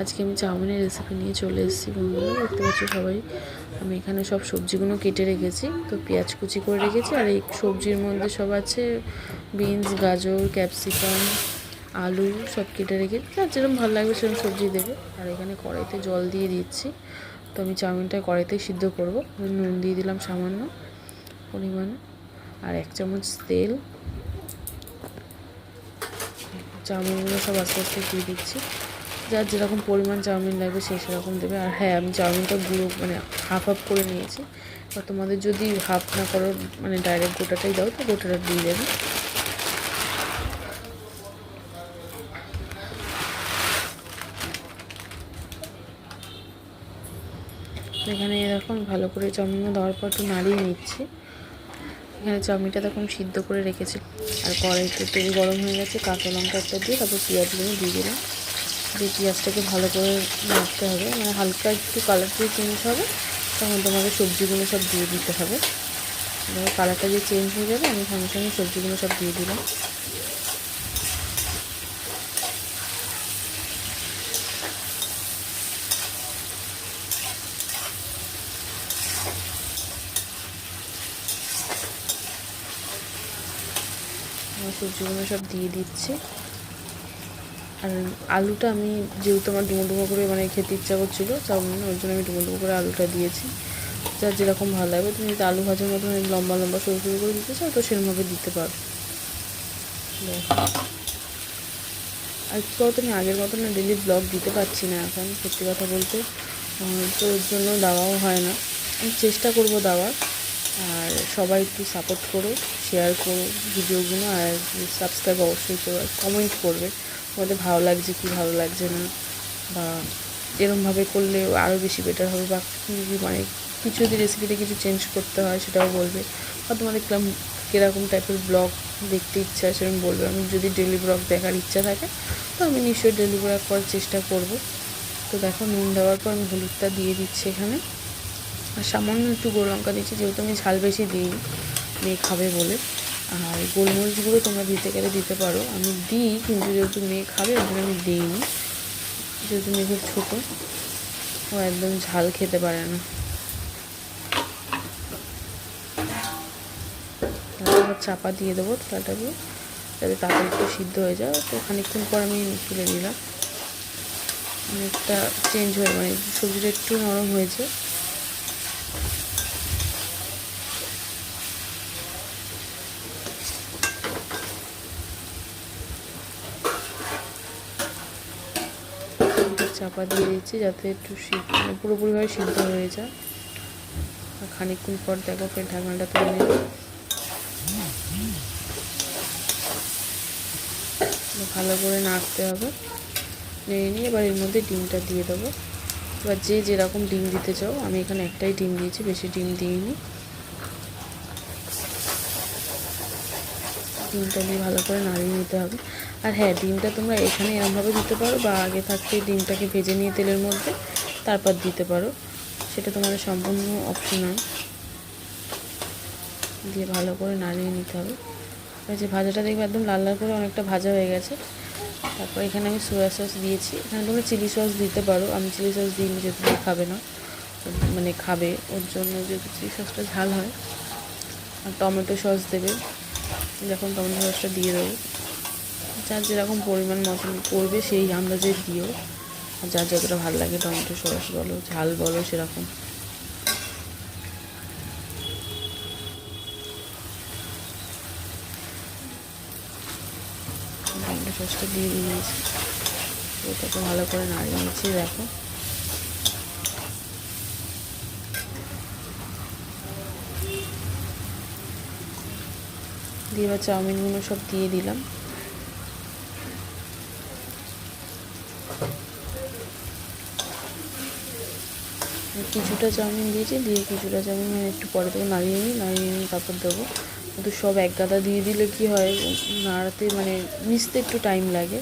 আজকে আমি চাউমিনের রেসিপি নিয়ে চলে এসেছি বন্ধুরা, দেখতে পাচ্ছ সবাই। আমি এখানে সব সবজিগুলো কেটে রেখেছি, তো পেঁয়াজ কুচি করে রেখেছি, আর এই সবজির মধ্যে সব আছে বিনস গাজর ক্যাপসিকাম আলু সব কেটে রেখেছি আর যেরকম ভালো লাগবে সেরকম সবজি দেবে। আর এখানে কড়াইতে জল দিয়ে দিচ্ছি, তো আমি চাউমিনটা কড়াইতেই সিদ্ধ করব। নুন দিয়ে দিলাম সামান্য পরিমাণে, আর এক চামচ তেল। চাউমিনগুলো সব আস্তে আস্তে দিয়ে দিচ্ছি। যার যেরকম পরিমাণ চাউমিন লাগবে সে সেরকম দেবে। আর হ্যাঁ আমি চাউমিনটা গুঁড়ো মানে হাফ হাফ করে নিয়েছি। বা তোমাদের যদি হাফ না করো মানে ডাইরেক্ট গোটাটাই দাও, তো গোটাটা দিয়ে দেবে। এখানে এরকম ভালো করে চাউমিনটা দেওয়ার পর একটু নাড়িয়ে নিচ্ছি। এখানে চাউমিনটা তখন সিদ্ধ করে রেখেছি। আর কড়াইতে তেল গরম হয়ে গেছে, কাঁচা লঙ্কা একটা দিয়ে তারপর পেঁয়াজগুলো দিয়ে দিলাম। দিয়ে পেঁয়াজটাকে ভালো করে নাড়তে হবে। মানে হালকা একটু কালারটা চেঞ্জ হবে, তখন তোমাকে সবজিগুলো সব দিয়ে দিতে হবে। এবার কালারটা যে চেঞ্জ হয়ে যাবে, আমি সঙ্গে সঙ্গে সবজিগুলো সব দিয়ে দিলাম। সবজিগুলো সব দিয়ে দিচ্ছি। আর আলুটা আমি যেহেতু আমার ডুমো ডুমো করে মানে খেতে ইচ্ছা করছিল চাউমিন ওই জন্য আমি ডুমো ডুমো করে আলুটা দিয়েছি। যার যেরকম ভালো লাগবে, তুমি যদি আলু ভাজার মতন লম্বা লম্বা সরু সরু করে দিতে চাও, তো সেরকমভাবে দিতে পারো। আর কী বলতো আমি আগের মতো না ডেলি ব্লগ দিতে পারছি না এখন, সত্যি কথা বলতে। তো ওর জন্য দেওয়াও হয় না। আমি চেষ্টা করব দেওয়ার। আর সবাই একটু সাপোর্ট করো শেয়ার করো ভিডিওগুলো, আর সাবস্ক্রাইব অবশ্যই করো কমেন্ট করবে। তোমাদের ভালো লাগছে কি ভালো লাগছে না, বা এরমভাবে করলে আরও বেশি বেটার হবে, বা কী মানে কিছু যদি রেসিপিতে কিছু চেঞ্জ করতে হয় সেটাও বলবে। বা তোমাদের কিরম কীরকম টাইপের ব্লগ দেখতে ইচ্ছা আছে সেরকম বলবে। আমি যদি ডেলি ব্লগ দেখার ইচ্ছা থাকে, তো আমি নিশ্চয়ই ডেলি ব্লগ করার চেষ্টা করব। তো দেখো নুন দেওয়ার পর আমি হলুদটা দিয়ে দিচ্ছি এখানে। আর সামান্য একটু গোল লঙ্কা দিচ্ছি, যেহেতু আমি ঝাল বেশি দিই মেয়ে খাবে বলে। আর গোলমরিচ গুঁড়ো তোমরা দিতে গেলে দিতে পারো। আমি দিই, কিন্তু যেহেতু মেয়ে খাবে, ওই আমি দিইনি। যেহেতু মেয়ে খুব ছোটো, ও একদম ঝাল খেতে পারে না। চাপা দিয়ে দেবো তাটাকে যাতে তাড়াতাড়ি একটু সিদ্ধ হয়ে যায়। তো খানিকক্ষণ পর আমি তুলে নিলাম। অনেকটা চেঞ্জ হয়ে মানে সবজিটা একটু নরম হয়েছে। চাপা দিয়ে দিচ্ছি যাতে একটু সিদ্ধ মানে পুরোপুরিভাবে সিদ্ধ হয়ে যায়। আর খানিকক্ষণ পর দেখো ফের ঢাকনাটা তুলে নেব ভালো করে নাড়তে হবে। নেড়ে নিয়ে এবার এর মধ্যে ডিমটা দিয়ে দেবো। এবার যে যেরকম ডিম দিতে চাও, আমি এখানে একটাই ডিম দিয়েছি, বেশি ডিম দিইনি। ডিমটা দিয়ে ভালো করে নাড়িয়ে নিতে হবে। আর হ্যাঁ ডিমটা তোমরা এখানে এরমভাবে দিতে পারো বা আগে থাকতে ডিমটাকে ভেজে নিয়ে তেলের মধ্যে তারপর দিতে পারো। সেটা তোমাদের সম্পূর্ণ অপশনাল দিয়ে ভালো করে নাড়িয়ে নিতে হবে। এবার যে ভাজাটা দেখবে একদম লাল লাল করে অনেকটা ভাজা হয়ে গেছে। তারপর এখানে আমি সোয়া সস দিয়েছি। এখানে তোমরা চিলি সস দিতে পারো। আমি চিলি সস দিইনি যেহেতু দিয়ে খাবে না মানে খাবে, ওর জন্য যেহেতু চিলি সসটা ঝাল হয়। আর টমেটো সস দেবে। যখন টমেটো সসটা দিয়ে দেবো। যার যেরকম পরিমাণ মতন করবে, সেই আন্দাজে দিও। আর যার যতটা ভালো লাগে টমেটো সস বলো, ঝাল বলো, সেরকম। টমেটো সসটা দিয়ে দিয়েছি। ওটাকে ভালো করে নাড়িয়ে নিচ্ছি, দেখো। দিয়ে এবার চাউমিনগুলো সব দিয়ে দিলাম। কিছুটা চাউমিন দিয়েছি, দিয়ে কিছুটা চাউমিন মানে একটু পরে থেকে নাড়িয়ে নিই, নাড়িয়ে নিয়ে তারপর দেবো। কিন্তু সব এক গাদা দিয়ে দিলে কি হয়, নাড়াতে মানে মিশতে একটু টাইম লাগে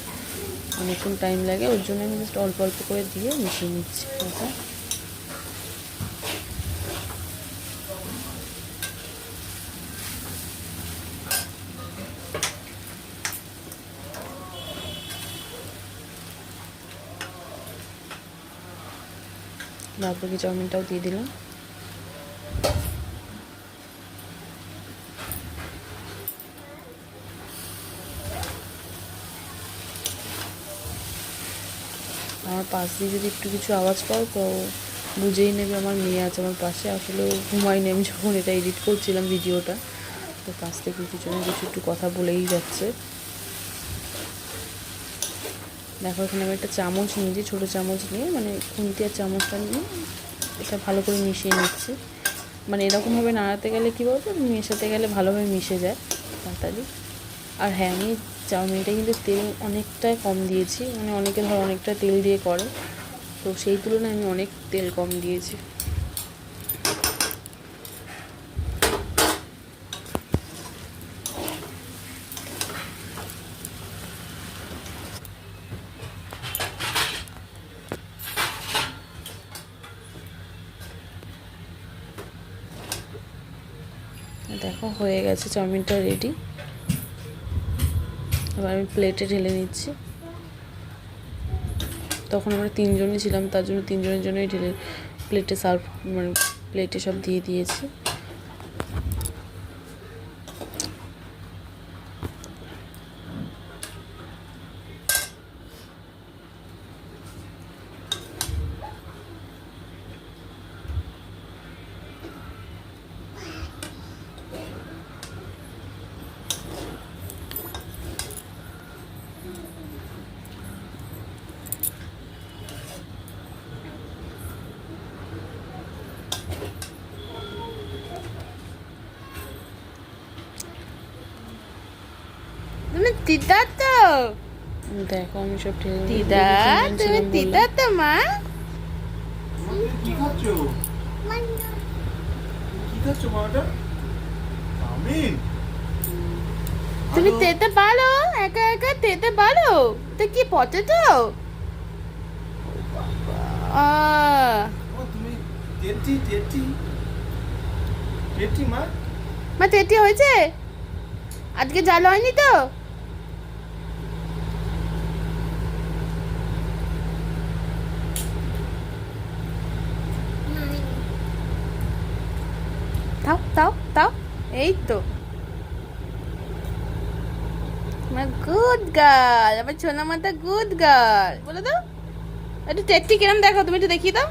অনেকক্ষণ টাইম লাগে, ওর জন্য আমি জাস্ট অল্প অল্প করে দিয়ে মিশিয়ে নিচ্ছি। ওটা তারপর কি চাউমিনটাও দিয়ে দিলাম। আমার পাশ দিয়ে যদি একটু কিছু আওয়াজ পাও, তো বুঝেই নেবে আমার মেয়ে আছে আমার পাশে। আসলে ও ঘুমায়নি, আমি যখন এটা এডিট করছিলাম ভিডিওটা, তো পাশ থেকে কিছু কিছু একটু কথা বলেই যাচ্ছে। দেখো, এখানে আমি একটা চামচ নিয়েছি, ছোটো চামচ নিয়ে মানে খুন্তি আর চামচটা নিয়ে এটা ভালো করে মিশিয়ে নিচ্ছি। মানে এরকমভাবে নাড়াতে গেলে কী বলতো, মেশাতে গেলে ভালোভাবে মিশে যায় তাড়াতাড়ি আর হ্যাঁ আমি চাউমিনটা কিন্তু তেল অনেকটাই কম দিয়েছি মানে অনেকে ধর অনেকটা তেল দিয়ে করে, তো সেই তুলনায় আমি অনেক তেল কম দিয়েছি দেখো হয়ে গেছে, চাউমিনটা রেডি এবার আমি প্লেটে ঢেলে নিচ্ছি। তখন আমরা তিনজনই ছিলাম, তার জন্য তিনজনের জন্যই ঢেলে প্লেটে সার্ভ মানে প্লেটে সব দিয়ে দিয়েছি। তুমি দিদা তো। দেখো আমি সব নিয়ে দিদা তুমি দিদা তো মা কি খাচ্ছ কি খাচ্ছ মাটা চাউমিন তুমি তেতে পারো একা একা তেতে পারো? তো কি পটেটো? তো তেটি তেটি তেটি মা? মা তেটি হয়েছে? আজকে জাল হয়নি তো? তাও তাও তাও, এই তো। গুড গার্ল আমার ছোনা মাতা গুড গার্ল বলে দাও। একটু টেটটি কিরম দেখো, তুমি একটু দেখিয়ে দাও।